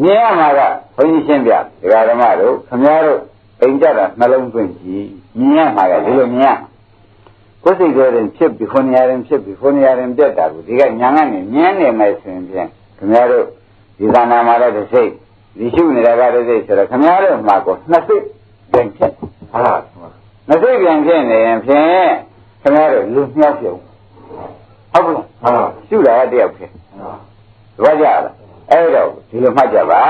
မြင်ရမှာကဘုန်းကြီးရှင်းပြဒကာဓမ္မတို့ခမည်းတော်အိမ်ကြတာနှလုံးသွင်းကြည့်မြင်ရမှာကဒီလိုမြင်ရကိုယ်စိတ်ကြောရင်ဖြစ်ပြီးခொနည်းရင်ဖြစ်ပြီးခொနည်းရင်ပြတ်တာကိုဒီကညာကနေမြင်နေမယ်ဆိုရင်ဖြင့်ခမည်းတော်ဒီသာနာမှာလည်းတစ်စိတ်ဒီရှုနေတာကတစ်စိတ်ဆိုတော့ခမည်းတော်မှာကိုနှစ်စိတ်ပြန်ဖြစ်ဟုတ်လားနှစ်စိတ်ပြန်ဖြစ်နေရင်ဖြင့်ခမည်းတော်လူမြောက်ပြုံဟုတ်ကဲ့ဟုတ်လားရှုတာကတယောက်ဖြစ်သဘောကျလား အဲ့တော့ဒီလိုမှတ်ကြပါ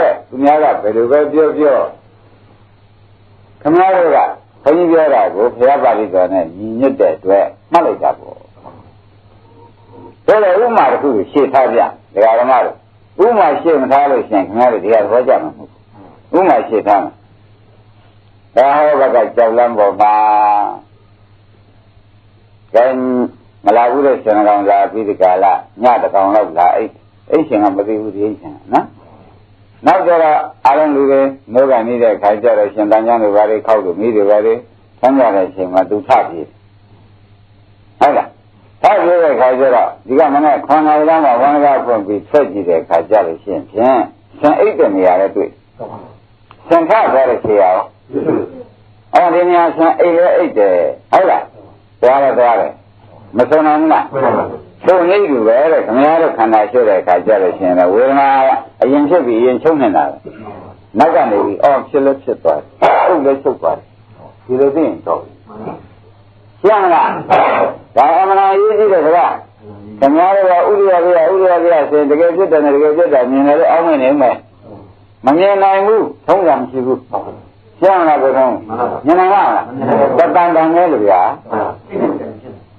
တဲ့သူများကဘယ်လိုပဲပြောပြောခမည်းတော်ကဘုန်းကြီးပြောတာကိုဘုရားပါဠိတော်နဲ့ညီညွတ်တဲ့အတွက်မှတ်လိုက်တာပေါ့ဒါလည်းဥမာတစ်ခုကိုရှင်းထားပြဒကာဓမ္မတို့ဥမာရှင်းမထားလို့ရှိရင်ခင်ဗျားတို့ဒီကသဘောကျမှာမဟုတ်ဘူးဥမာရှင်းထားမှာဒါဟောဘက်ကကြောက်လမ်းပေါ်မှာကဲမလာဘူးတဲ့ဆန္ဒကောင်လာပြီးဒီကလာညတကောင်လောက်လာအိတ် အိတ်ရှင်ကမသိဘူးဒီအိတ်ရှင်ကနော်နောက်ကြတော့အားလုံးလူတွေနိုးကန်နေတဲ့ခါကျတော့ရှင်တန်ချမ်းတွေဘာတွေခောက်လို့မိတွေဘာတွေဆန်းကြတဲ့အချိန်မှာသူထပြေးဟုတ်လားထပြေးတဲ့ခါကျတော့ဒီကမနေ့ခွန်တော်ကမှဝမ်းကားဖွင့်ပြီးဆက်ကြည့်တဲ့ခါကျလို့ရှိရင်ဖြင့်ဆန်အိတ်တဲ့နေရာလည်းတွေ့ဆန်ခါသွားတဲ့ခြေရောအော်ဒီနေရာဆန်အိတ်လည်းအိတ်တယ်ဟုတ်လားသွားတယ်သွားတယ်မဆုံးနိုင်ဘူးလား သုံးနေလူပဲတဲ့ခင်ဗျားတို့ခန္ဓာရှိတဲ့အခါကျတော့ရှင်လည်းဝေဒနာအရင်ဖြစ်ပြီးအရင်ချုပ်နေတာပဲနောက်ကနေပြီးအော်ဖြစ်လို့ဖြစ်သွားတယ်ဟုတ်လည်းချုပ်သွားတယ်ဒီလိုသိရင်တော့ရှင်းမလားဒါအမှန်အရေးကြီးတယ်ခင်ဗျာခင်ဗျားတို့ကဥရိယပြဥရိယပြဆိုရင်တကယ်ဖြစ်တယ်နဲ့တကယ်ဖြစ်တာမြင်တယ်လို့အောင်းမနေမယ်မမြင်နိုင်ဘူးထုံးတာမရှိဘူးရှင်းမလားဘုရားမြင်နိုင်လားတတန်တန်နဲ့လို့ဗျာ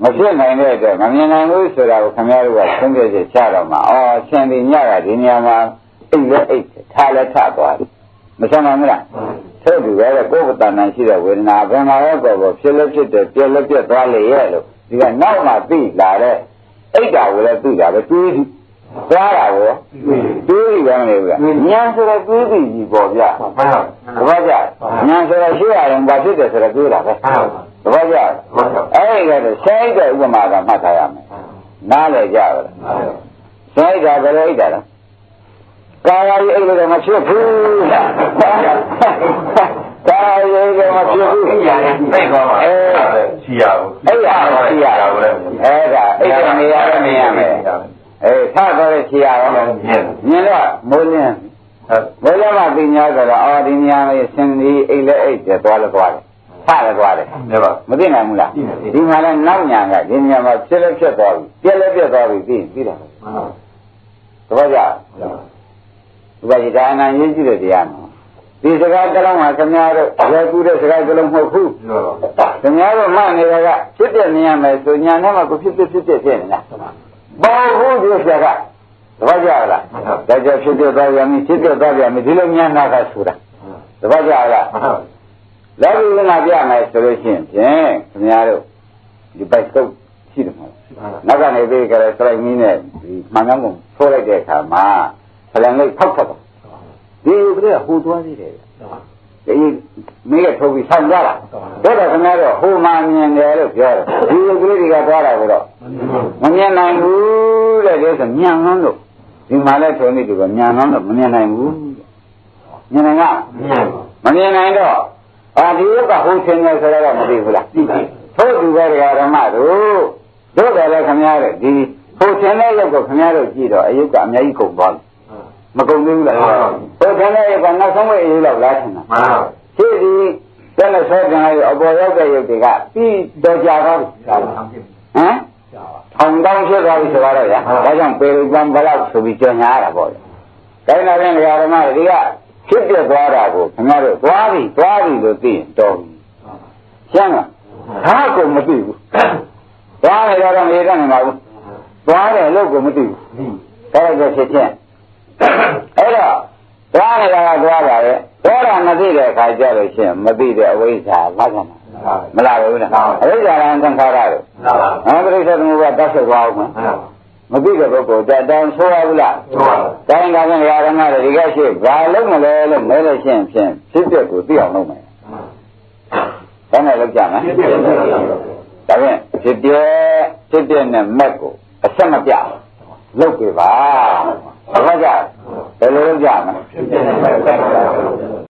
မဖြစ်နိုင်တဲ့အတွက်မမြင်နိုင်ဘူးဆိုတာကိုခင်ဗျားတို့ကသုံးပြချက်ချတော့မှာအော်ရှင်ဒီညကဒီနေရာမှာအိတ်လည်းအိတ်ထားလည်းထသွားတယ်မဆမ်းနိုင်ဘူးလားထို့တူပဲကိုယ်ပတဏ္ဍာရှိတဲ့ဝေဒနာဘယ်မှာရောပေါ်ပေါ်ဖြစ်လည်းဖြစ်တယ်ပြက်လည်းပြက်သွားလေရဲ့လို့ဒီကနောက်မှသိလာတဲ့အိတ်တာကိုလည်းသိတာပဲတွေးပြီးသွားတာကိုတွေးပြီးပဲမနေဘူးလားဉာဏ်ဆိုတော့တွေးပြီးကြီးပေါ်ပြဟုတ်ပါဘူးတပတ်ကြဉာဏ်ဆိုတော့ရှိရရင်ဘာဖြစ်တယ်ဆိုတော့တွေးတာပဲဟုတ်ပါဘူးတပတ်ကြအဲ့ ဒီကတော့ဆဲအိတ်တဲ့ဥပမာကမှတ်ထားရမယ်နားလည်ကြပါလားဆဲအိတ်တာဘယ်လိုအိတ်တာလဲကာယရိအိတ်လို့မဖြစ်ဘူးကာယရိကမဖြစ်ဘူးသိရတယ်သိသွားပါအဲရှိရဘူးအဲ့ဒါရှိရအောင်လည်းအဲ့ဒါအိတ်ကနေရတဲ့နေရမယ်အဲထားတော့ရှိရအောင်မြင်တော့မိုးလင်းဟုတ်ဘယ်လိုမှသိညာဆိုတော့အော်ဒီနေရာလေးစင်ဒီအိတ်လည်းအိတ်တယ်သွားလည်းသွားတယ် ဆလည်းသွားတယ်နေပါမသိနိုင်ဘူးလားဒီမှာလည်းနောက်ညာကဒီနေရာမှာဖြစ်လည်းဖြစ်သွားပြီပြက်လည်းပြက်သွားပြီပြီးပြီးတာတပည့်ကြဒီပါကြီးဒါအနံရေးကြည့်တဲ့တရားမှာဒီစကားတစ်လုံးမှာခင်ဗျားတို့ရွယ်ကူတဲ့စကားတစ်လုံးမဟုတ်ဘူးခင်ဗျားတို့မှနေတာကဖြစ်တဲ့နေရာမှာဆိုညာထဲမှာကိုဖြစ်ဖြစ်ဖြစ်ဖြစ်ဖြစ်နေတာဘောဘူးဒီစကားတပည့်ကြလားဒါကြောင့်ဖြစ်ဖြစ်သွားပြန်ပြီဖြစ်ဖြစ်သွားပြန်ပြီဒီလိုညာနာကဆိုတာတပည့်ကြလားလောကီက နာပြမယ်ဆိုလို့ရှိရင်ဖြင့်ခင်ဗျားတို့ဒီဘိုက်စကုတ်ရှိတယ်မဟုတ်နောက်ကနေပြီးကြတဲ့စလိုက်မီးနဲ့ဒီမှန်ကန်းကုန်ထိုးလိုက်တဲ့အခါမှာဖလန်လေးဖောက်ထွက်သွားဒီဥပဒေကဟိုသွားသေးတယ်ဒီမင်းကထုတ်ပြီးဆောင်းကြတာဒါတော့ခင်ဗျားတို့ဟိုမှမြင်တယ်လို့ပြောတယ်ဒီဥပဒေတွေကသွားတာကိုတော့မမြင်နိုင်ဘူးတဲ့ဒါဆိုညံနှန်းလို့ဒီမှာလဲထုံနေတူကညံနှန်းလို့မမြင်နိုင်ဘူးမြင်နိုင်လားမမြင်နိုင်တော့ အာဒီရုပ်ကဟိုရှင်နေဆိုတော့မသိဘူးလားသိပြီထို့သူပဲဒကာဓမ္မတို့တို့တယ်လည်းခင်ဗျားတို့ဒီဟိုရှင်တဲ့ရုပ်ကိုခင်ဗျားတို့ကြည့်တော့အယုတ်ကအများကြီးကုန်သွားတယ်မကုန်သေးဘူးလားဟိုရှင်တဲ့ရုပ်ကနောက်ဆုံးဝိအယုတ်လောက်လားထင်တာမှန်ပါရှိဒီတဲ့နဲ့ဆွဲပြန်လိုက်အပေါ်ရောက်တဲ့ရုပ်တွေကပြီးတော့ကြာသွားပြီဟမ်ထောင်တောင်းဖြစ်သွားပြီဆိုတော့ဗျာဒါကြောင့်ပေရုံဘလောက်ဆိုပြီးကြော်ညာရတာပေါ့လေဒါနဲ့လည်းဒကာဓမ္မတွေက ဖြစ်ပြသွားတာကိုခင်ဗျားတို့သွားပြီသွားပြီလို့သိရင်တော်ပြီရှင်းလားဒါကိုမသိဘူးသွားနေတော့မရတဲ့နေမှာဘူးသွားတယ်လို့ကိုမသိဘူးဒါတော့ဖြစ်ချင်းအဲ့တော့သွားနေတာကသွားတာရဲ့သွားတာမသိတဲ့အခါကျတော့ရှင်းမသိတဲ့အဝိဇ္ဇာလာကြမှာမလာဘူးလားအဝိဇ္ဇာရံသံခါရလို့ဟောပရိစ္ဆေသမုပ္ပါဒ်ဆက်သွားအောင်မ သိတဲ့ပုဂ္ဂိုလ်တတန်ဆိုရဘူးလားတိုင်းကလည်းဓမ္မတွေဒီကရှိဘာလို့မလဲလို့မဲလို့ရှင်းဖြင့်ဖြစ်ပျက်ကိုသိအောင်လုပ်မယ်။ဒါနဲ့လုပ်ကြမယ်။ဒါဖြင့်ဖြစ်ပျက်ဖြစ်ပျက်နဲ့မက်ကိုအဆက်မပြလုပ်ပြပါ။ဘာကြ။ဒဘယ်လိုလုပ်ကြမလဲဖြစ်ဖြစ်နေတယ်